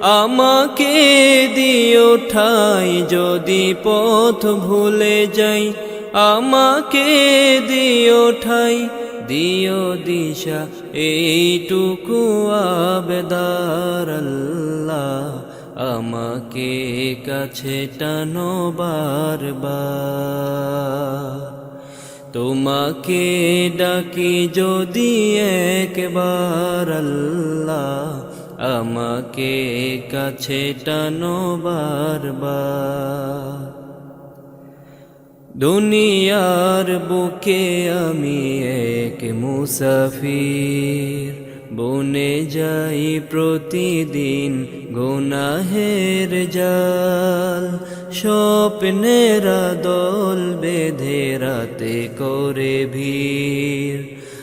আমাকে দিও ঠাই যদি পথ ভুলে যাই। আমাকে দিও ঠাই, দিও দিশা, এইটুকু আবেদার আমাকে কাছে টানো বারবার। তোমাকে ডাকি যদি একবার আল্লাহ আমাকে কাছে টানো দুনিয়ার বুকে আমি এক মুসাফির। বনে যাই প্রতিদিন গুনাহের জাল। স্বপ্নেরা দল বেঁধে রাতে করে ভিড়।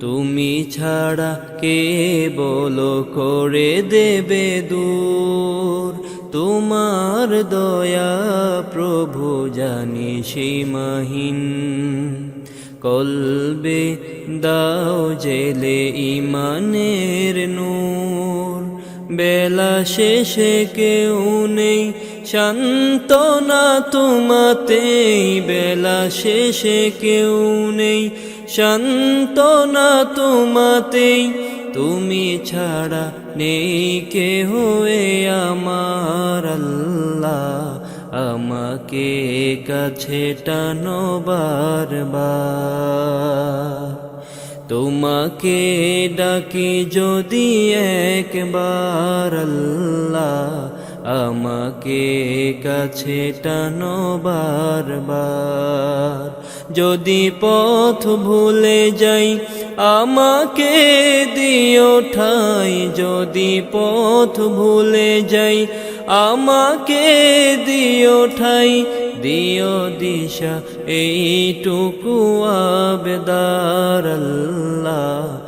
তুমি ছাড়া কে বলো করে দেবে দূর? তোমার দয়া প্রভু জানি সীমাহীন। কলবে দাও জেলে ইমানের নূর। বেলা শেষে কেউ নেই শান্তনা তোমাতেই। বেলা শেষে কেউ নেই শান্তনা তোমাতেই, তুমি ছাড়া নেই কে হয়ে আমার আল্লাহ। আমাকে কাছে টানো বারবার। তোমাকে ডাকি যদি একবার আল্লাহ আমাকে কাছে টানো বারবার। যদি পথ ভুলে যাই, আমাকে দিও ঠাই। যদি পথ ভুলে যাই, আমাকে দিও ঠাই। দিও দিশা, এইটুকু আবেদার আল্লাহ।